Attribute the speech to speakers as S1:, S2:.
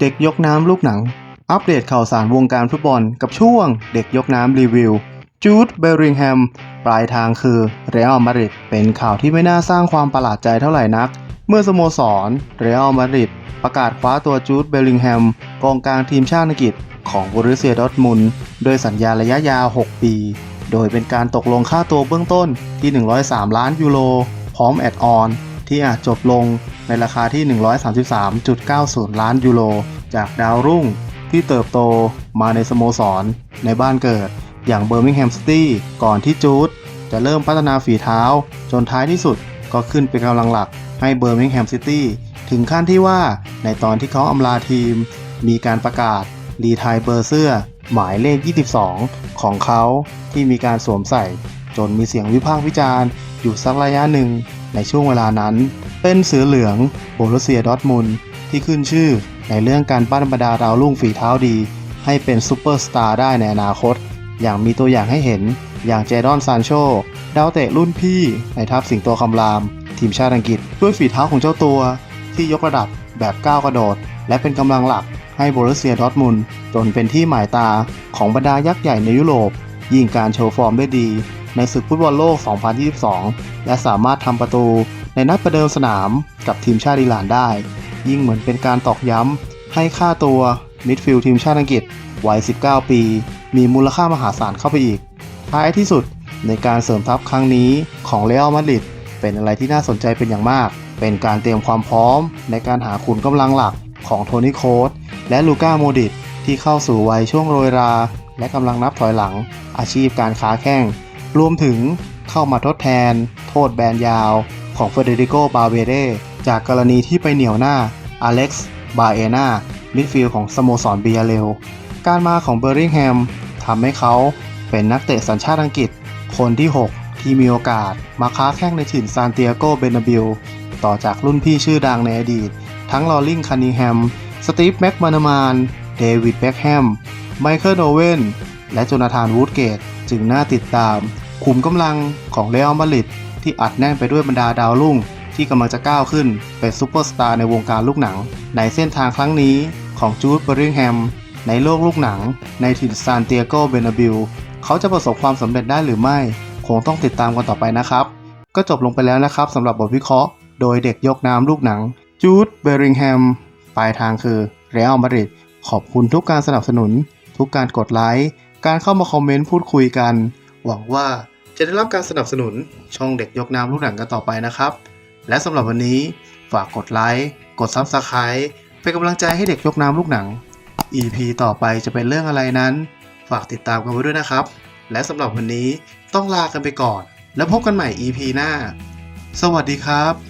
S1: เด็กยกน้ำลูกหนัง อัปเดตข่าวสารวงการฟุตบอลกับช่วงเด็กยกน้ำรีวิว จูดเบลริงแฮม ปลายทางคือเรอัลมาดริดเป็นข่าวที่ไม่น่าสร้างความประหลาดใจเท่าไหร่นัก เมื่อสโมสรเรอัลมาดริดประกาศคว้าตัวจูดเบลิงแฮม กองกลางทีมชาติอังกฤษของบรูเซียดอร์ทมุนด์โดยสัญญาระยะยาว 6 ปี โดยเป็นการตกลงค่าตัวเบื้องต้นที่ 103 ล้านยูโร พร้อมแอดออน ที่อาจจบลงในราคาที่ 133.90 ล้านยูโร จากดาวรุ่งที่เติบโตมาในสโมสรในบ้านเกิด อย่างเบอร์มิงแฮมซิตี้ก่อนที่จูดจะเริ่มพัฒนาฝีเท้า จนท้ายที่สุดก็ขึ้นเป็นกำลังหลักให้เบอร์มิงแฮมซิตี้ถึงขั้นที่ว่าในตอนที่เขาอำลาทีม มีการประกาศรีไทายเบอร์เสื้อ หมายเลข 22 ของเขาที่มีการสวมใส่ จนมีเสียงวิพากษ์วิจารณ์อยู่สักระยะหนึ่ง ในช่วงเวลานั้น เป็นเสือเหลืองโบรุเซียดอทมุนที่ขึ้นชื่อในเรื่องการปั้นบรรดาดาวรุ่งฝีเท้าดี ให้เป็นซูเปอร์สตาร์ได้ในอนาคต อย่างมีตัวอย่างให้เห็นอย่างเจดอนซานโชดาวเตะรุ่นพี่ในทัพสิงโตคำราม ทีมชาติอังกฤษ ด้วยฝีเท้าของเจ้าตัว ที่ยกระดับแบบก้าวกระโดด และเป็นกำลังหลักให้โบรุเซียดอทมุนจนเป็นที่หมายตาของบรรดายักษ์ใหญ่ในยุโรป ยิ่งการโชว์ฟอร์มได้ดี ในศึกฟุตบอลโลก 2022 และสามารถทำประตูในนัดประเดิมสนามกับทีมชาติอิหร่านได้ ยิ่งเหมือนเป็นการตอกย้ำให้ค่าตัวมิดฟิลด์ทีมชาติอังกฤษวัย 19 ปี มีมูลค่ามหาศาลเข้าไปอีก ท้ายที่สุดในการเสริมทัพครั้งนี้ของเรอัลมาดริดเป็นอะไรที่น่าสนใจเป็นอย่างมาก เป็นการเตรียมความพร้อม ในการหาขุนกำลังหลักของโทนี่โคสและลูก้าโมดิตที่เข้าสู่วัยช่วงโรยรา และกำลังนับถอยหลัง อาชีพการค้าแข้ง รวมถึงเข้ามาทดแทน โทษแบนยาวของเฟเดริโก บาเวเดจากกรณีที่ไปเหนี่ยวหน้าอเล็กซ์ บาเอนามิดฟิลด์ของสโมสรเบียเรลการมาของเบอร์ริงแฮมทำให้เขาเป็นนักเตะสัญชาติอังกฤษ คนที่ 6 ที่มีโอกาสมาค้าแข้งในถิ่นซานเตียโก เบนาบิลต่อจากรุ่นพี่ชื่อดังในอดีต ทั้งลอริงคานิแฮม สตีฟ แม็กมานามาน เดวิดเบ็คแฮม ไมเคิล โอเวน และโจนาธาน วูดเกต จึงน่าติดตาม ขุมกำลังของเรอัลมาดริดที่อัดแน่นไปด้วยบรรดาดาวรุ่ง ที่กำลังจะก้าวขึ้นเป็นซูเปอร์สตาร์ในวงการลูกหนัง ในเส้นทางครั้งนี้ของจูดเบอริงแฮมในโลกลูกหนัง ในถิ่นซานเตียโกเบนาบิลเขาจะประสบความสำเร็จได้หรือไม่ คงต้องติดตามกันต่อไปนะครับ ก็จบลงไปแล้วนะครับสำหรับบทวิเคราะห์ โดยเด็กยกน้ำลูกหนังจูดเบริงแฮมปลายทางคือเรอัลมาดริดขอบคุณทุกการสนับสนุน ทุกการกดไลค์ การเข้ามาคอมเมนต์พูดคุยกัน หวังว่า จะได้รับการสนับสนุนช่องเด็กยกน้ำลูกหนังกันต่อไปนะครับ และสำหรับวันนี้ฝากกดไลค์กดซับสไคร b ์เป็นกำลังใจให้เด็กยกน้ำลูกหนัง EP ต่อไปจะเป็นเรื่องอะไรนั้น ฝากติดตามกันไว้ด้วยนะครับ และสำหรับวันนี้ต้องลากันไปก่อน แล้วพบกันใหม่ EP หน้า สวัสดีครับ